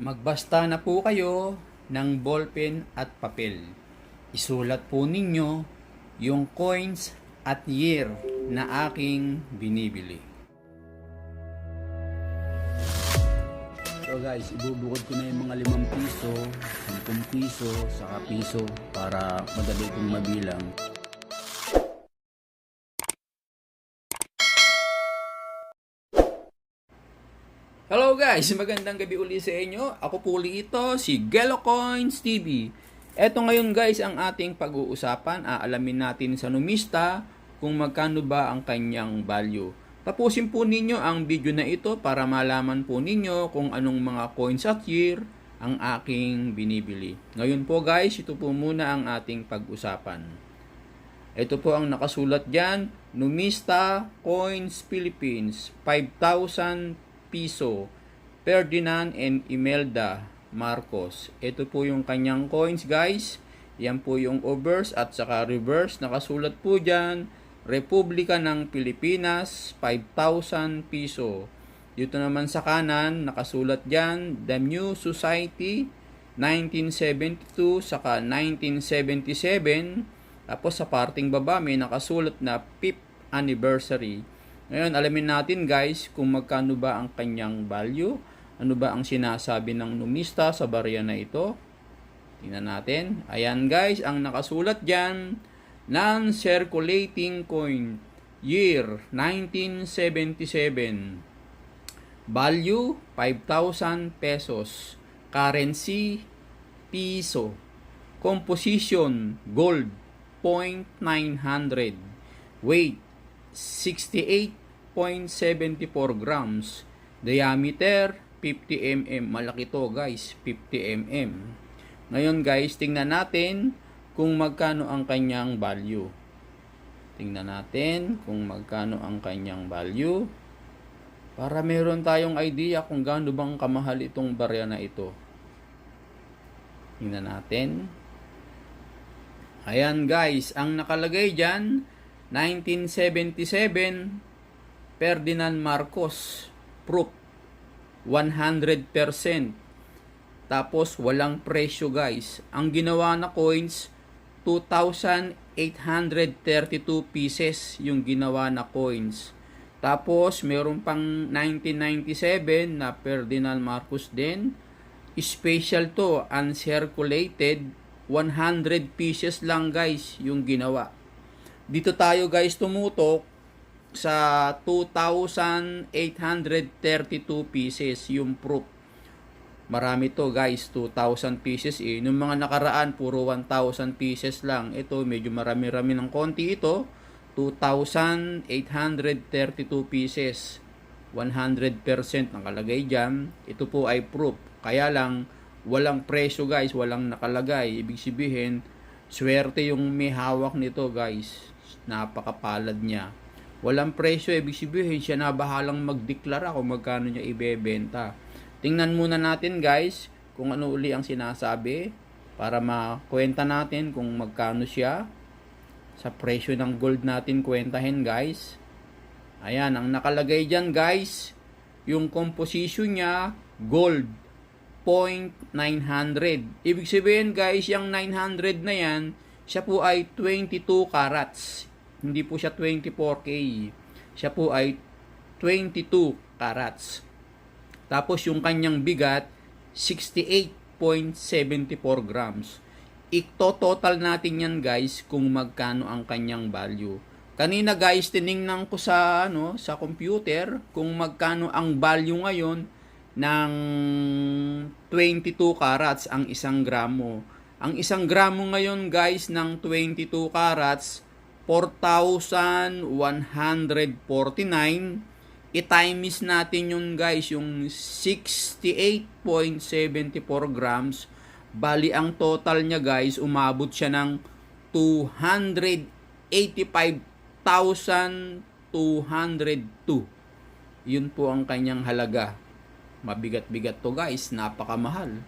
Magbasta na po kayo ng ballpen at papel. Isulat po ninyo yung coins at year na aking binibili. So guys, ibubukod ko na yung mga limang piso, 10 piso, saka piso para madali kong mabilang. Hello guys, magandang gabi uli sa inyo. Ako po uli ito, si Gelo Coins TV. Eto ngayon guys ang ating pag-uusapan. Aalamin natin sa numista kung magkano ba ang kanyang value. Tapusin po ninyo ang video na ito para malaman po ninyo kung anong mga coins at year ang aking binibili. Ngayon po guys, ito po muna ang ating pag-usapan. Ito po ang nakasulat dyan, Numista Coins Philippines, 5,000 piso. Ferdinand and Imelda Marcos. Ito po yung kanyang coins guys. Yan po yung obverse at saka reverse. Nakasulat po dyan, Republika ng Pilipinas, 5,000 piso. Dito naman sa kanan, nakasulat dyan, The New Society, 1972, saka 1977. Tapos sa parting baba, may nakasulat na 5th anniversary. Ngayon, alamin natin guys kung magkano ba ang kanyang value. Ano ba ang sinasabi ng numista sa barya na ito. Tingnan natin. Ayan guys, ang nakasulat dyan, non-circulating coin, year 1977. Value, 5,000 pesos. Currency, piso. Composition, gold, 0.900. Weight, 68.74 grams. Diameter, 50 mm. Malaki to guys, 50 mm. Ngayon guys, tingnan natin kung magkano ang kanyang value. Tingnan natin kung magkano ang kanyang value. Para meron tayong idea kung gaano bang kamahal itong barya na ito. Tingnan natin. Ayan guys, ang nakalagay dyan, 1977, Ferdinand Marcos, proof, 100%. Tapos, walang presyo guys. Ang ginawa na coins, 2,832 pieces yung ginawa na coins. Tapos, meron pang 1997 na Ferdinand Marcos din. Special to, uncirculated, 100 pieces lang guys yung ginawa. Dito tayo guys tumutok sa 2,832 pieces yung proof. Marami to guys, 2,000 pieces eh. Nung mga nakaraan, puro 1,000 pieces lang. Ito, medyo marami-rami ng konti ito. 2,832 pieces. 100% nakalagay dyan. Ito po ay proof. Kaya lang, walang presyo guys, walang nakalagay. Ibig sabihin, swerte yung may hawak nito guys. Napakapalad niya. Walang presyo, ibig sabihin siya na bahalang magdeklara kung magkano niya ibebenta. Tingnan muna natin guys kung ano uli ang sinasabi para makwenta natin kung magkano siya sa presyo ng gold natin kwentahin guys. Ayan, ang nakalagay dyan guys, yung composition niya, gold, 0.900. Ibig sabihin guys, yung 900 na yan, siya po ay 22 carats. Hindi po siya 24K. Siya po ay 22 carats. Tapos yung kanyang bigat, 68.74 grams. Ito-total natin yan guys kung magkano ang kanyang value. Kanina guys, tiningnan ko sa ano, sa computer kung magkano ang value ngayon ng 22 carats ang isang gramo. Ang isang gramo ngayon guys ng 22 carats 4,149 i-times natin yun guys yung 68.74 grams. Bali ang total niya guys umabot siya ng 285,202 yun po ang kanyang halaga. Mabigat-bigat to guys. Napakamahal.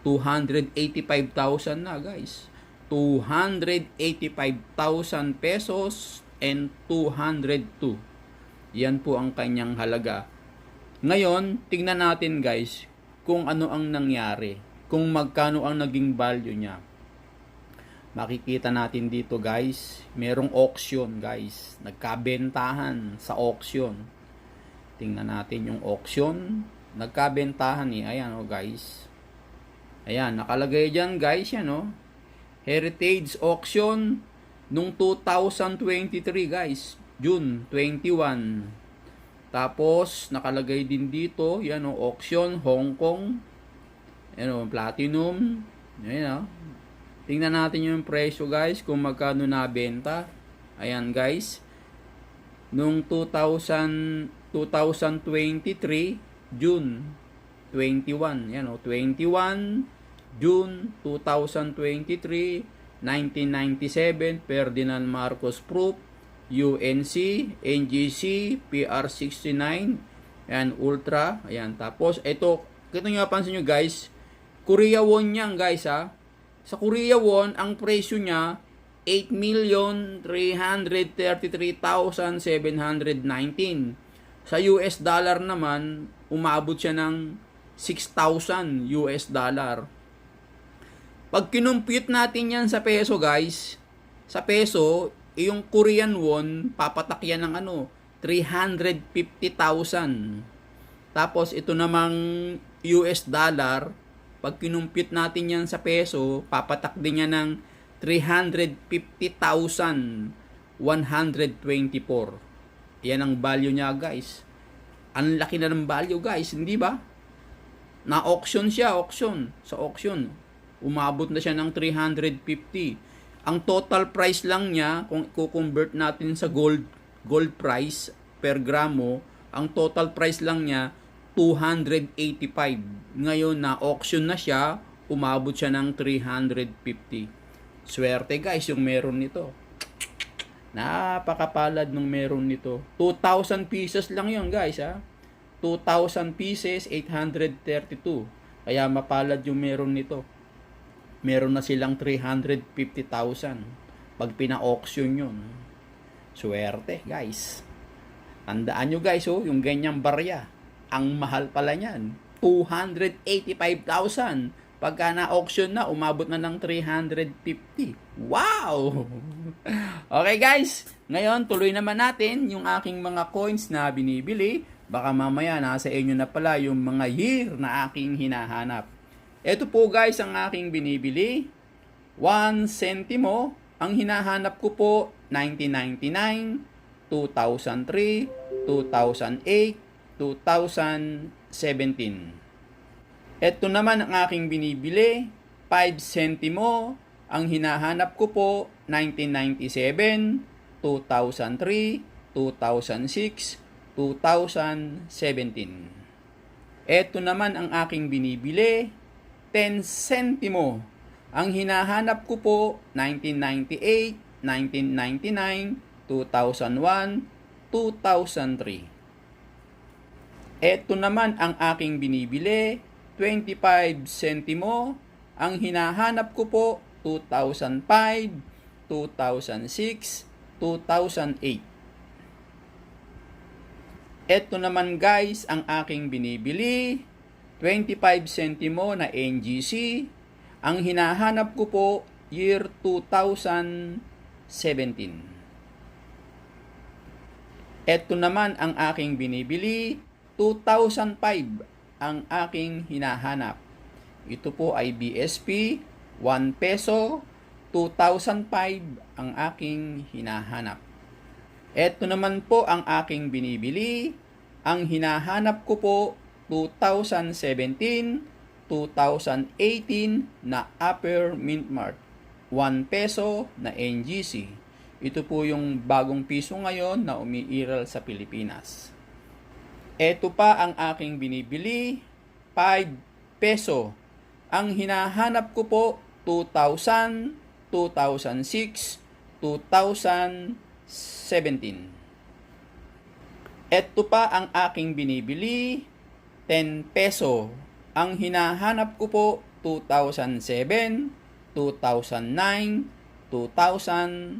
285,000 na guys 285,000 pesos and 202 yan po ang kanyang halaga. Ngayon, tingnan natin guys kung ano ang nangyari, kung magkano ang naging value niya. Makikita natin dito guys, merong auction guys, nagkabentahan sa auction. Tingnan natin yung auction, nagkabentahan eh, ayan oh guys. Ayan, nakalagay dyan guys yan oh. Heritage Auction nung 2023 guys, June 21. Tapos nakalagay din dito, yan oh, auction Hong Kong. Yan oh, platinum. Ayan oh. Tingnan natin yung presyo guys kung magkano nabenta. Ayan guys. Nung 2000 2023 June 21. Yan oh, 21 June 2023 1997 Ferdinand Marcos Proof UNC NGC PR69 Ayan, Ultra. Ayan, tapos ito, ito nyo pansin nyo guys, Korea won yan guys ha. Sa Korea won, ang presyo niya 8,333,719. Sa US dollar naman, umabot siya ng 6,000 US dollar. Pag kinumpute natin yan sa peso guys, sa peso, yung Korean won, papatak yan ng ano, 350,000. Tapos ito namang US dollar, pag kinumpute natin yan sa peso, papatak din yan ng 350,124. Yan ang value niya, guys. Ang laki na ng value, guys, hindi ba? Na-auction siya, auction. Sa auction, umabot na siya ng 350. Ang total price lang niya, kung i-convert natin sa gold, gold price per gramo, ang total price lang niya 285. Ngayon na auction na siya, umabot siya ng 350. Swerte guys yung meron nito. Napakapalad ng meron nito. 2,000 pieces lang yun guys ha. 2,000 pieces, 832. Kaya mapalad yung meron nito. Meron na silang 350,000 pag pina-auction yun. Swerte guys. Tandaan nyo guys oh, yung ganyang barya. Ang mahal pala niyan. 285,000. Pagka na-auction na, umabot na ng 350. Wow! Okay guys, ngayon tuloy naman natin yung aking mga coins na binibili. Baka mamaya nasa inyo na pala yung mga year na aking hinahanap. Ito po guys ang aking binibili. 1 centimo. Ang hinahanap ko po 1999, 2003, 2008, 2017. Ito naman ang aking binibili, 5 centimo. Ang hinahanap ko po, 1997, 2003, 2006, 2017. Ito naman ang aking binibili, 10 centimo. Ang hinahanap ko po, 1998, 1999, 2001, 2003. Ito naman ang aking binibili, 25 centimo. Ang hinahanap ko po, 2005, 2006, 2008. Ito naman guys ang aking binibili, 25 centimo na NGC. Ang hinahanap ko po, year 2017. Ito naman ang aking binibili, 2005 ang aking hinahanap. Ito po ay BSP, 1 peso, 2005 ang aking hinahanap. Ito naman po ang aking binibili. Ang hinahanap ko po 2017, 2018 na Upper Mint Mart. 1 peso na NGC. Ito po yung bagong piso ngayon na umiiral sa Pilipinas. Ito pa ang aking binibili, 5 peso. Ang hinahanap ko po, 2,000, 2006, 2017. Ito pa ang aking binibili, 10 peso. Ang hinahanap ko po, 2007, 2009, 2014.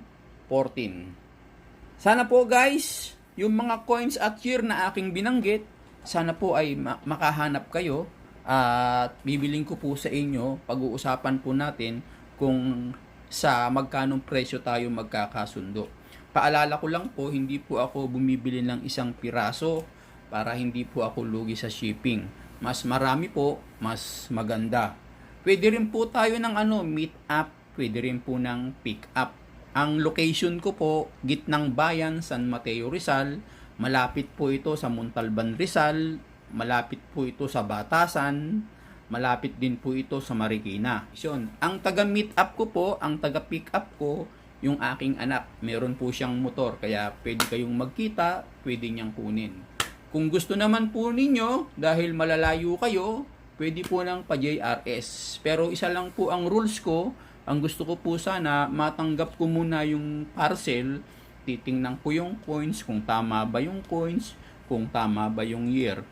Sana po guys, yung mga coins at year na aking binanggit, sana po ay ma- makahanap kayo At bibiling ko po sa inyo, pag-uusapan po natin kung sa magkanong presyo tayo magkakasundo. Paalala ko lang po, hindi po ako bumibili ng isang piraso para hindi po ako lugi sa shipping. Mas marami po, mas maganda. Pwede rin po tayo ng ano, meet up, pwede rin po ng pick up. Ang location ko po, gitnang bayan, San Mateo, Rizal. Malapit po ito sa Montalban, Rizal. Malapit po ito sa Batasan. Malapit din po ito sa Marikina. Yun. Ang taga meet up ko po, ang taga pick up ko, yung aking anak. Meron po siyang motor, kaya pwede kayong magkita, pwede niyang kunin. Kung gusto naman po ninyo, dahil malalayo kayo, pwede po ng pa-JRS. Pero isa lang po ang rules ko, ang gusto ko po sana, matanggap ko muna yung parcel, titingnan ko yung coins, kung tama ba yung coins, kung tama ba yung year.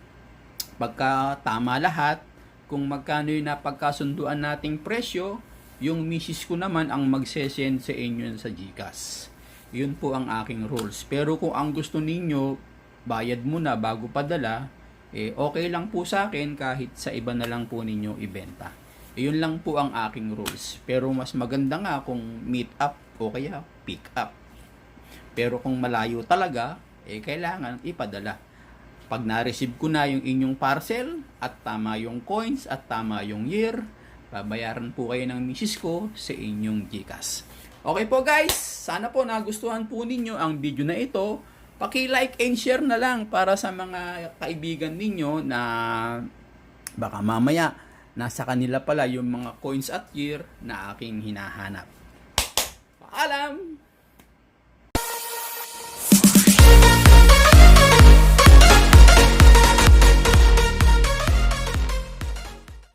Pagka tama lahat, kung magkano yung napagkasunduan nating presyo, yung misis ko naman ang magsesend sa inyo sa GCash. Yun po ang aking rules. Pero kung ang gusto ninyo, bayad muna bago padala, eh okay lang po sa akin kahit sa iba na lang po ninyo ibenta. Yun lang po ang aking rules. Pero mas maganda nga kung meet up o kaya pick up. Pero kung malayo talaga, eh kailangan ipadala. Pag na-receive ko na yung inyong parcel at tama yung coins at tama yung year, babayaran po kayo ng misis ko sa inyong GCash. Okay po guys, sana po nagustuhan po ninyo ang video na ito. Paki-like and share na lang para sa mga kaibigan ninyo na baka mamaya nasa kanila pala yung mga coins at year na aking hinahanap. Paalam!